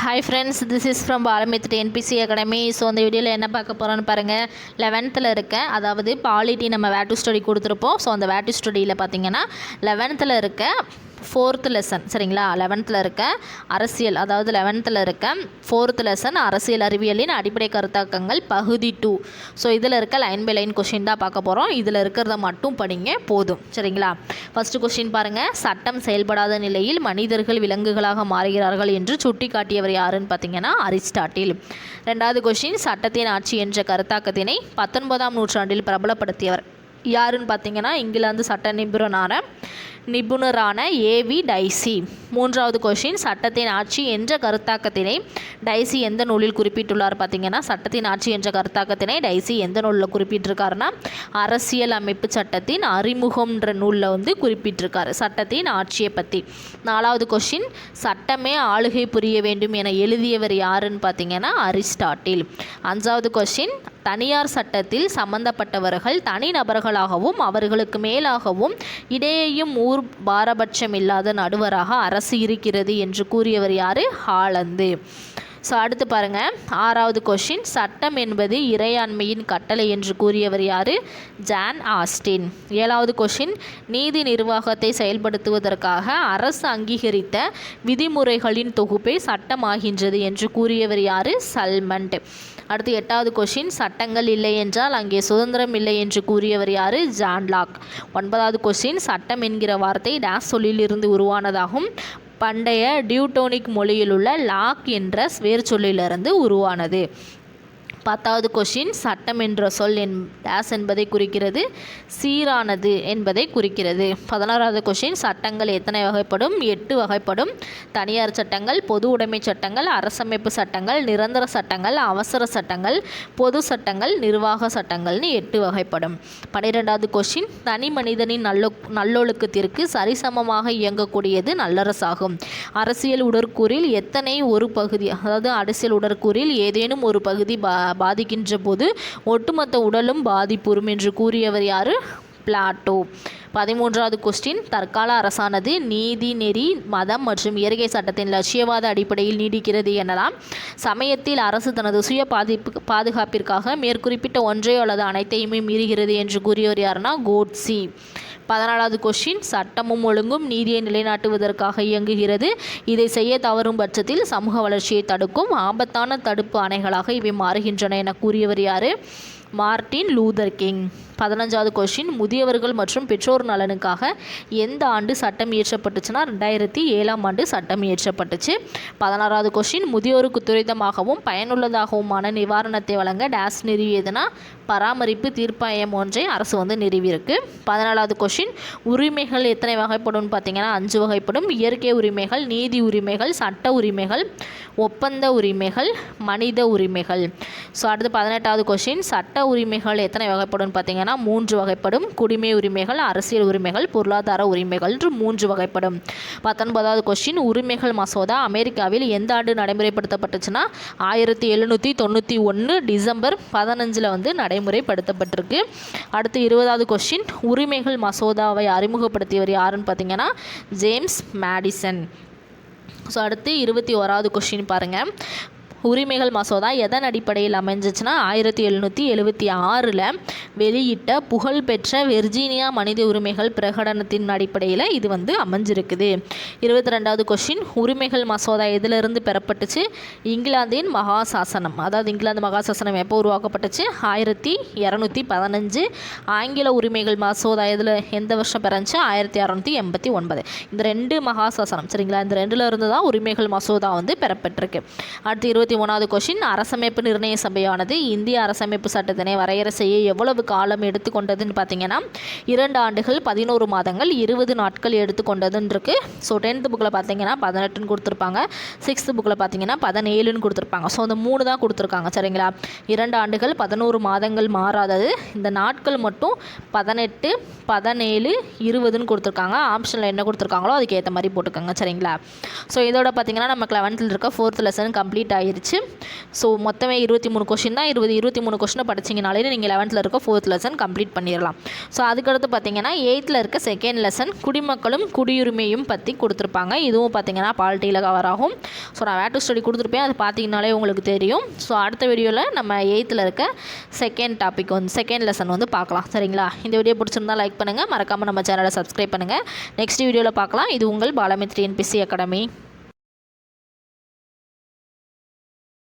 Hi friends this is from பாலமித் NBC academy so அந்த வீடியோவில் என்ன பார்க்க போகிறோன்னு பாருங்கள் லெவன்த்தில் இருக்க அதாவது பாலிட்டி நம்ம வேட்டு ஸ்டடி கொடுத்துருப்போம். ஸோ அந்த வேட்டு ஸ்டடியில் பார்த்தீங்கன்னா லெவன்த்தில் இருக்க ஃபோர்த் லெசன் சரிங்களா? லெவன்த்தில் இருக்க அரசியல் அதாவது லெவன்த்தில் இருக்க ஃபோர்த் லெசன் அரசியல் அறிவியலின் அடிப்படை கருத்தாக்கங்கள் பகுதி டூ ஸோ இதில் இருக்க லைன் பை லைன் கொஷின் தான் பார்க்க போகிறோம் இதில் இருக்கிறத மட்டும் படிங்க போதும். சரிங்களா? ஃபஸ்ட்டு கொஷின் பாருங்கள் சட்டம் செயல்படாத நிலையில் மனிதர்கள் விலங்குகளாக மாறுகிறார்கள் என்று சுட்டி காட்டியவர் யாருன்னு பார்த்தீங்கன்னா அரிஸ்டாட்டில். ரெண்டாவது கொஷின் சட்டத்தின் ஆட்சி என்ற கருத்தாக்கத்தினை பத்தொன்பதாம் நூற்றாண்டில் பிரபலப்படுத்தியவர். யாருன்னு பார்த்தீங்கன்னா இங்கிலாந்து சட்ட நிபுணரான நிபுணரான ஏவி டைசி. மூன்றாவது கொஷின் சட்டத்தின் ஆட்சி என்ற கருத்தாக்கத்தினை டைசி எந்த நூலில் குறிப்பிட்டுள்ளார் பார்த்தீங்கன்னா சட்டத்தின் ஆட்சி என்ற கருத்தாக்கத்தினை டைசி எந்த நூலில் குறிப்பிட்டிருக்காருன்னா அரசியல் அமைப்பு சட்டத்தின் அறிமுகம்ன்ற நூலில் வந்து குறிப்பிட்டிருக்காரு. சட்டத்தின் ஆட்சியை பற்றி நாலாவது கொஷின் சட்டமே ஆளுகை புரிய வேண்டும் என எழுதியவர் யாருன்னு பார்த்தீங்கன்னா அரிஸ்டாட்டில். அஞ்சாவது கொஷின் தனியார் சட்டத்தில் சம்பந்தப்பட்டவர்கள் தனிநபர்களாகவும் அவர்களுக்கு மேலாகவும் இடையேயும் ஊர் பாரபட்சம் இல்லாத நடுவராக அரசு இருக்கிறது என்று கூறியவர் யார்? ஹாலந்து. ஸோ அடுத்து பாருங்க. ஆறாவது கொஷின் சட்டம் என்பது இறையாண்மையின் கட்டளை என்று கூறியவர் யார்? John Austin. ஏழாவது கொஷின் நீதி நிர்வாகத்தை செயல்படுத்துவதற்காக அரசு அங்கீகரித்த விதிமுறைகளின் தொகுப்பே சட்டமாகின்றது என்று கூறியவர் யார்? சல்மண்ட். அடுத்து எட்டாவது கொஷின் சட்டங்கள் இல்லை என்றால் அங்கே சுதந்திரம் இல்லை என்று கூறியவர் யார்? ஜான்லாக் ஒன்பதாவது கொஷின் சட்டம் என்கிற வார்த்தை டேஸ் சொல்லிலிருந்து உருவானதாகும். பண்டைய டியூட்டோனிக் மொழியிலுள்ள லாக் என்ற வேர் சொல்லிலிருந்து உருவானது. பத்தாவது கொஷின் சட்டம் என்ற சொல் என் டேஸ் என்பதை குறிக்கிறது சீரானது என்பதை குறிக்கிறது. பதினாறாவது கொஷின் சட்டங்கள் எத்தனை வகைப்படும்? எட்டு வகைப்படும். தனியார் சட்டங்கள் பொது உடைமை சட்டங்கள் அரசமைப்பு சட்டங்கள் நிரந்தர சட்டங்கள் அவசர சட்டங்கள் பொது சட்டங்கள் நிர்வாக சட்டங்கள்னு எட்டு வகைப்படும். பன்னிரெண்டாவது கொஷின் தனி மனிதனின் நல்லொ நல்லொழுக்கத்திற்கு சரிசமமாக இயங்கக்கூடியது நல்லரசாகும். அரசியல் உடற்கூறில் எத்தனை ஒரு பகுதி அதாவது அரசியல் உடற்கூறில் ஏதேனும் ஒரு பகுதி பா பாதிக்கின்ற போது ஒட்டுமொத்த உடலும் பாதிப்புறும் என்று கூறியவர் யாரு? பிளாட்டோ. பதிமூன்றாவது கொஸ்டின் தற்கால அரசானது நீதி நெறி மதம் மற்றும் இயற்கை சட்டத்தின் லட்சியவாத அடிப்படையில் நீடிக்கிறது எனலாம். சமயத்தில் அரசு தனது சுய பாதிப்பு பாதுகாப்பிற்காக மேற்குறிப்பிட்ட ஒன்றையோ அல்லது அனைத்தையுமே மீறுகிறது என்று கூறியவர் யாருன்னா கோட்ஸி. பதினாலாவது கொஷின் சட்டமும் ஒழுங்கும் நீதியை நிலைநாட்டுவதற்காக இயங்குகிறது. இதை செய்ய தவறும் பட்சத்தில் சமூக வளர்ச்சியை தடுக்கும் ஆபத்தான தடுப்பு அணைகளாக இவை மாறுகின்றன என கூறியவர் யார்? Martin Luther King. பதினஞ்சாவது கொஷின் முதியவர்கள் மற்றும் பெற்றோர் நலனுக்காக எந்த ஆண்டு சட்டம் இயற்றப்பட்டுச்சுன்னா ரெண்டாயிரத்தி ஏழாம் ஆண்டு சட்டம் இயற்றப்பட்டுச்சு. பதினாறாவது கொஷின் முதியோருக்கு துரிதமாகவும் பயனுள்ளதாகவுமான நிவாரணத்தை வழங்க டேஸ் நிறுவியதுன்னா பராமரிப்பு தீர்ப்பாயம் ஒன்றை அரசு வந்து நிறுவியிருக்கு. பதினாலாவது கொஷின் உரிமைகள் எத்தனை வகைப்படும் பார்த்தீங்கன்னா அஞ்சு வகைப்படும். இயற்கை உரிமைகள் நீதி உரிமைகள் சட்ட உரிமைகள் ஒப்பந்த உரிமைகள் மனித உரிமைகள். ஸோ அடுத்து பதினெட்டாவது கொஷின் சட்ட உரிமைகள் எத்தனை வகைப்படும் பார்த்தீங்கன்னா மூன்று வகைப்படும். குடிமை உரிமைகள் அரசியல் உரிமைகள் பொருளாதார உரிமைகள் என்று மூன்று வகைப்படும். பத்தொன்பதாவது கொஸ்டின் உரிமைகள் மசோதா. அமெரிக்காவில் எந்த ஆண்டு நடைமுறைப்படுத்தப்பட்டுச்சுன்னா ஆயிரத்தி எழுநூற்றி தொண்ணூற்றி ஒன்று டிசம்பர் பதினஞ்சில் வந்து நடைமுறைப்படுத்தப்பட்டிருக்கு. அடுத்து இருபதாவது கொஸ்டின் உரிமைகள் மசோதாவை அறிமுகப்படுத்தியவர் யாருன்னு பார்த்தீங்கன்னா ஜேம்ஸ் மேடிசன். ஸோ அடுத்து இருபத்தி ஓராவது கொஷின் பாருங்கள் உரிமைகள் மசோதா எதன் அடிப்படையில் அமைஞ்சிச்சுன்னா ஆயிரத்தி எழுநூற்றி எழுபத்தி ஆறில் வெளியிட்ட புகழ்பெற்ற வெர்ஜீனியா மனித உரிமைகள் பிரகடனத்தின் அடிப்படையில் இது வந்து அமைஞ்சிருக்குது. இருபத்தி ரெண்டாவது கொஷின் உரிமைகள் மசோதா எதிலிருந்து பெறப்பட்டுச்சு? இங்கிலாந்தின் மகாசாசனம். அதாவது இங்கிலாந்து மகாசாசனம் எப்போ உருவாக்கப்பட்டுச்சு? ஆயிரத்தி இரநூத்தி பதினஞ்சு. ஆங்கில உரிமைகள் மசோதா இதில் எந்த வருஷம் பிறந்துச்சு? ஆயிரத்தி அறநூற்றி எண்பத்தி ஒன்பது. இந்த ரெண்டு மகாசாசனம் சரிங்களா? இந்த ரெண்டில் இருந்து தான் உரிமைகள் மசோதா வந்து பெறப்பட்டிருக்கு. அடுத்து இருபத்தி மூணாவது கொஷின் அரசமைப்பு நிர்ணய சபையானது இந்திய அரசமைப்பு சட்டத்தினை வரையறை செய்ய எவ்வளவு காலம் எடுத்துக்கொண்டதுன்னு பார்த்தீங்கன்னா இரண்டு ஆண்டுகள் பதினோரு மாதங்கள் இருபது நாட்கள் எடுத்துக்கொண்டதுன்னுருக்கு ஸோ டென்த்து புக்கில் பார்த்தீங்கன்னா பதினெட்டுன்னு கொடுத்துருப்பாங்க. சிக்ஸ்த்து புக்கில் பார்த்தீங்கன்னா பதினேழுன்னு கொடுத்துருப்பாங்க. ஸோ அந்த மூணு தான் கொடுத்துருக்காங்க சரிங்களா? இரண்டு ஆண்டுகள் பதினோரு மாதங்கள் மாறாதது. இந்த நாட்கள் மட்டும் பதினெட்டு பதினேழு இருபதுன்னு கொடுத்துருக்காங்க. ஆப்ஷனில் என்ன கொடுத்துருக்காங்களோ அதுக்கேற்ற மாதிரி போட்டுக்கோங்க சரிங்களா? ஸோ இதோட பார்த்தீங்கன்னா நமக்கு லெவன்த்தில் இருக்க ஃபோர்த் லெசன் கம்ப்ளீட் ஆகிடுச்சு ஆயிடுச்சு ஸோ மொத்தமே இருபத்தி மூணு கொஷின் தான். இருபது இருபத்தி மூணு கொஷினை படிச்சிங்கனாலே நீங்கள் லெவன்த்தில் இருக்க ஃபோர்த் லெசன் கம்ப்ளீட் பண்ணிடலாம் ஸோ அதுக்கடுத்து பார்த்தீங்கன்னா எயித்தில் இருக்க செகண்ட் லெசன் குடிமக்களும் குடியுரிமையும் பற்றி கொடுத்துருப்பாங்க. இதுவும் பார்த்தீங்கன்னா பாலிட்டியில் கவர் ஆகும் ஸோ நான் வேட்டு ஸ்டடி கொடுத்துருப்பேன். அது பார்த்தீங்கனாலே உங்களுக்கு தெரியும். ஸோ அடுத்த வீடியோவில் நம்ம எயித்தில் இருக்க செகண்ட் டாபிக் வந்து செகண்ட் லெசன் வந்து பார்க்கலாம். சரிங்களா? இந்த வீடியோ பிடிச்சிருந்தா லைக் பண்ணுங்கள் மறக்காமல் நம்ம சேனலை சப்ஸ்கிரைப் பண்ணுங்கள் நெக்ஸ்ட் வீடியோவில் பார்க்கலாம். இது உங்கள் பாலமித்ரி என்பிசி அகாடமி